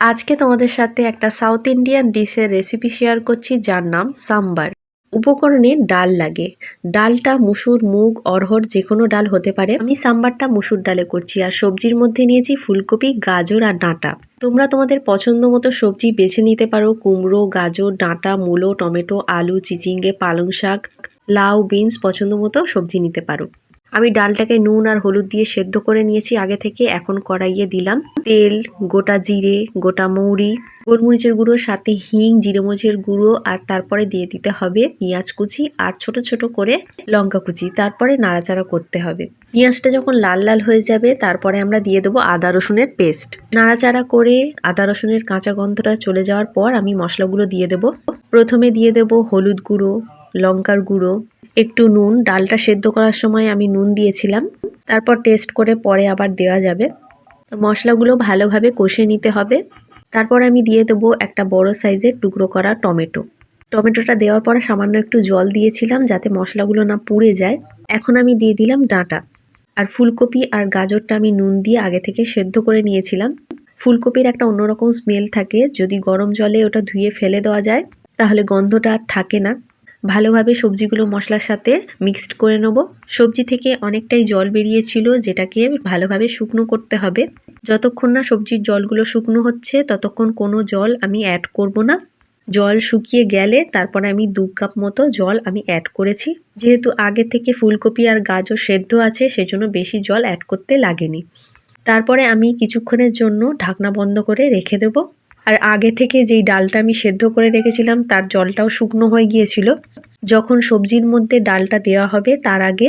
আজকে তোমাদের সাথে একটা সাউথ ইন্ডিয়ান ডিশের রেসিপি শেয়ার করছি, যার নাম সাম্বার উপকরণে ডাল লাগে। ডালটা মুসুর, মুগ অরহর যে কোনো ডাল হতে পারে। আমি সাম্বারটা মুসুর ডালে করছি আর সবজির মধ্যে নিয়েছি ফুলকপি, গাজর আর ডাঁটা। তোমরা তোমাদের পছন্দ মতো সবজি বেছে নিতে পারো। কুমড়ো, গাজর, ডাঁটা, মূলো, টমেটো, আলু, চিচিঙ্গে, পালং শাক, লাউ, বিনস পছন্দ মতো সবজি নিতে পারো। আমি ডালটাকে নুন আর হলুদ দিয়ে সেদ্ধ করে নিয়েছি। আগে থেকে এখন কড়াইয়ে দিলাম তেল, গোটা জিরে, গোটা মৌরি, গোলমরিচের গুঁড়োর সাথে হিং জিরে মরিচের গুঁড়ো, আর তারপরে দিয়ে দিতে হবে পেঁয়াজ কুচি আর ছোট ছোট করে লঙ্কা কুচি। তারপরে নাড়াচাড়া করতে হবে। পেঁয়াজটা যখন লাল লাল হয়ে যাবে, তারপরে আমরা দিয়ে দেবো আদা রসুনের পেস্ট। নাড়াচাড়া করে আদা রসুনের কাঁচা গন্ধটা চলে যাওয়ার পর আমি মশলাগুলো দিয়ে দেবো। প্রথমে দিয়ে দেবো হলুদ গুঁড়ো লঙ্কার গুঁড়ো, একটু নুন, ডালটা সেদ্ধ করার সময় আমি নুন দিয়েছিলাম। তারপর টেস্ট করে পরে আবার দেওয়া যাবে। তো মশলাগুলো ভালোভাবে কষে নিতে হবে। তারপর আমি দিয়ে দেবো একটা বড় সাইজের টুকরো করা টমেটো। টমেটোটা দেওয়ার পরে সামান্য একটু জল দিয়েছিলাম যাতে মশলাগুলো না পুড়ে যায়। এখন আমি দিয়ে দিলাম ডাঁটা। আর ফুলকপি আর গাজরটা আমি নুন দিয়ে আগে থেকে সেদ্ধ করে নিয়েছিলাম। ফুলকপির একটা অন্যরকম স্মেল থাকে। যদি গরম জলে ওটা ধুয়ে ফেলে দেওয়া যায়, তাহলে গন্ধটা আর থাকে না। ভালোভাবে সবজিগুলো মশলার সাথে মিক্সড করে নেব। সবজি থেকে অনেকটাই জল বেরিয়েছিল, যেটাকে ভালোভাবে শুকনো করতে হবে। যতক্ষণ না সবজির জলগুলো শুকনো হচ্ছে, ততক্ষণ কোনো জল আমি অ্যাড করব না। জল শুকিয়ে গেলে তারপরে আমি দু কাপ মতো জল আমি অ্যাড করেছি। যেহেতু আগে থেকে ফুলকপি আর গাজর সেদ্ধ আছে, সেজন্য বেশি জল অ্যাড করতে লাগেনি। তারপরে আমি কিছুক্ষণের জন্য ঢাকনা বন্ধ করে রেখে দেবো। আর আগে থেকে যেই ডালটা আমি সেদ্ধ করে রেখেছিলাম, তার জলটাও শুকনো হয়ে গিয়েছিল। যখন সবজির মধ্যে ডালটা দেওয়া হবে, তার আগে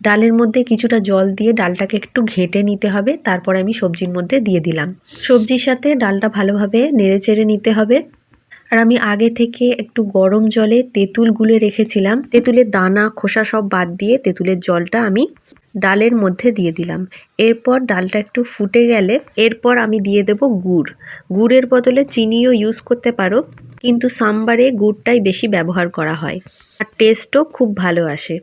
ডালের মধ্যে কিছুটা জল দিয়ে ডালটাকে একটু ঘেটে নিতে হবে, তারপর আমি সবজির মধ্যে দিয়ে দিলাম। সবজির সাথে ডালটা ভালোভাবে নেড়ে চেড়ে নিতে হবে। আর আমি আগে থেকে একটু গরম জলে তেঁতুল গুলে রেখেছিলাম। তেঁতুলের দানা, খোসা সব বাদ দিয়ে তেঁতুলের জলটা আমি ডালের মধ্যে দিয়ে দিলাম। এরপর ডালটা একটু ফুটে গেলে এরপর আমি দিয়ে দেব গুড়। গুড়ের বদলে চিনিও ইউজ করতে পারো, কিন্তু সাম্বারে গুড়টাই বেশি ব্যবহার করা হয় আর টেস্টও খুব ভালো আসে।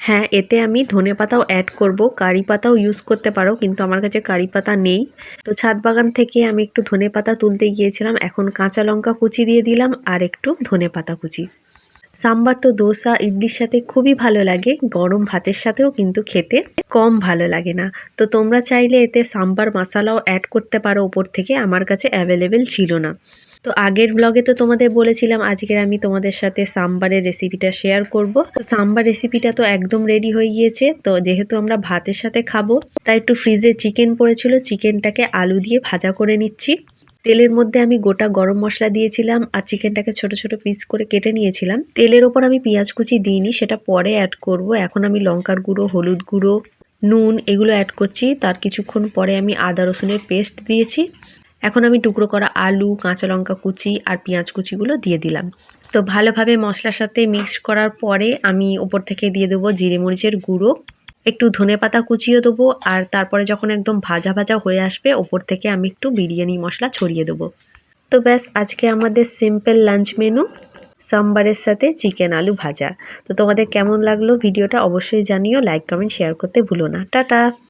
হ্যাঁ এতে আমি ধনে পাতাও অ্যাড করব, কারি পাতাও ইউজ করতে পারো, কিন্তু আমার কাছে কারি পাতা নেই। তো ছাদ বাগান থেকে আমি একটু ধনে পাতা তুলতে গিয়েছিলাম, এখন কাঁচা লঙ্কা কুচি দিয়ে দিলাম আর একটু ধনে পাতা কুচি। সাম্বার তো দোসা, ইডলির সাথে খুবই ভালো লাগে। গরম ভাতের সাথেও কিন্তু খেতে কম ভালো লাগে না। তো তোমরা চাইলে এতে সাম্বার মশালাও অ্যাড করতে পারো ওপর থেকে, আমার কাছে অ্যাভেলেবেল ছিল না। তো আগের ব্লগে তো তোমাদের বলেছিলাম, আজকের আমি তোমাদের সাথে সাম্বারের রেসিপিটা শেয়ার করব। তো সাম্বার রেসিপিটা তো একদম রেডি হয়ে গিয়েছে, তো যেহেতু আমরা ভাতের সাথে খাব, তাই একটু ফ্রিজে চিকেন পড়েছিল চিকেনটাকে আলু দিয়ে ভাজা করে নিচ্ছি। তেলের মধ্যে আমি গোটা গরম মশলা দিয়েছিলাম আর চিকেনটাকে ছোট ছোট পিস করে কেটে নিয়েছিলাম। তেলের ওপর আমি পেঁয়াজ কুচি দিইনি, সেটা পরে অ্যাড করব। এখন আমি লঙ্কার গুঁড়ো, হলুদ গুঁড়ো, নুন এগুলো অ্যাড করছি। তার কিছুক্ষণ পরে আমি আদা রসুনের পেস্ট দিয়েছি। এখন আমি টুকরো করা আলু, কাঁচা লঙ্কা কুচি আর পেঁয়াজ কুচিগুলো দিয়ে দিলাম। তো ভালোভাবে মশলার সাথে মিক্স করার পরে আমি ওপর থেকে দিয়ে দেবো জিরে মরিচের গুঁড়ো। একটু ধনে পাতা কুচিয়ে দেবো, আর তারপরে যখন একদম ভাজা ভাজা হয়ে আসবে, ওপর থেকে আমি একটু বিরিয়ানি মশলা ছড়িয়ে দেবো। তো ব্যাস, আজকে আমাদের সিম্পল লাঞ্চ মেনু সাম্বারের সাথে চিকেন আলু ভাজা। তো তোমাদের কেমন লাগল ভিডিওটা অবশ্যই জানিও লাইক কমেন্ট শেয়ার করতে ভুলো না। টাটা!